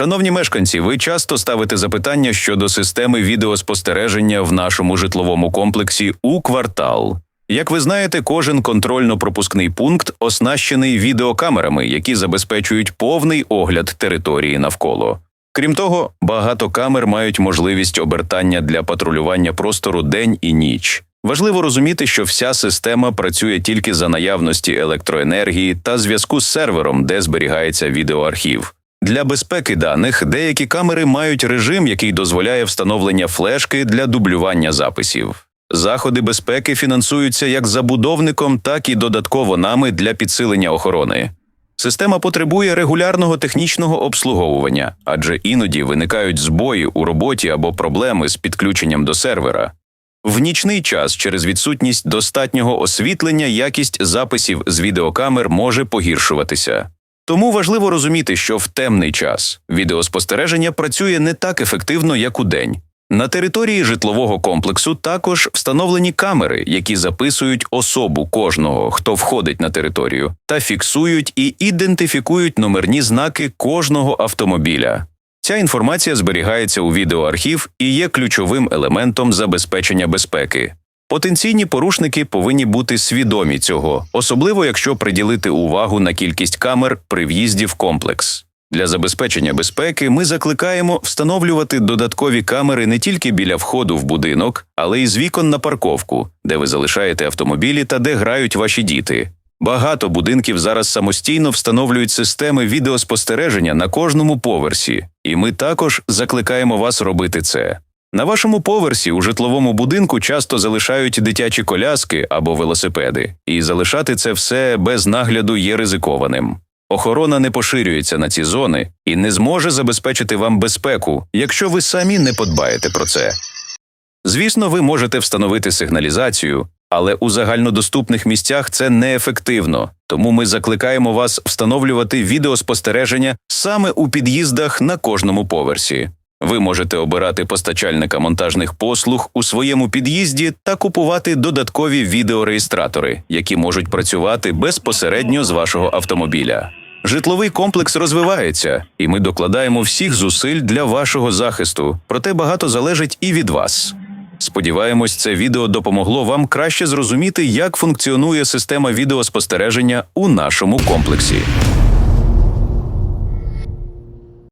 Шановні мешканці, ви часто ставите запитання щодо системи відеоспостереження в нашому житловому комплексі у квартал. Як ви знаєте, кожен контрольно-пропускний пункт оснащений відеокамерами, які забезпечують повний огляд території навколо. Крім того, багато камер мають можливість обертання для патрулювання простору день і ніч. Важливо розуміти, що вся система працює тільки за наявності електроенергії та зв'язку з сервером, де зберігається відеоархів. Для безпеки даних деякі камери мають режим, який дозволяє встановлення флешки для дублювання записів. Заходи безпеки фінансуються як забудовником, так і додатково нами для підсилення охорони. Система потребує регулярного технічного обслуговування, адже іноді виникають збої у роботі або проблеми з підключенням до сервера. В нічний час через відсутність достатнього освітлення якість записів з відеокамер може погіршуватися. Тому важливо розуміти, що в темний час відеоспостереження працює не так ефективно, як у день. На території житлового комплексу також встановлені камери, які записують особу кожного, хто входить на територію, та фіксують і ідентифікують номерні знаки кожного автомобіля. Ця інформація зберігається у відеоархів і є ключовим елементом забезпечення безпеки. Потенційні порушники повинні бути свідомі цього, особливо якщо приділити увагу на кількість камер при в'їзді в комплекс. Для забезпечення безпеки ми закликаємо встановлювати додаткові камери не тільки біля входу в будинок, але й з вікон на парковку, де ви залишаєте автомобілі та де грають ваші діти. Багато будинків зараз самостійно встановлюють системи відеоспостереження на кожному поверсі, і ми також закликаємо вас робити це. На вашому поверсі у житловому будинку часто залишають дитячі коляски або велосипеди, і залишати це все без нагляду є ризикованим. Охорона не поширюється на ці зони і не зможе забезпечити вам безпеку, якщо ви самі не подбаєте про це. Звісно, ви можете встановити сигналізацію, але у загальнодоступних місцях це неефективно, тому ми закликаємо вас встановлювати відеоспостереження саме у під'їздах на кожному поверсі. Ви можете обирати постачальника монтажних послуг у своєму під'їзді та купувати додаткові відеореєстратори, які можуть працювати безпосередньо з вашого автомобіля. Житловий комплекс розвивається, і ми докладаємо всіх зусиль для вашого захисту, проте багато залежить і від вас. Сподіваємось, це відео допомогло вам краще зрозуміти, як функціонує система відеоспостереження у нашому комплексі.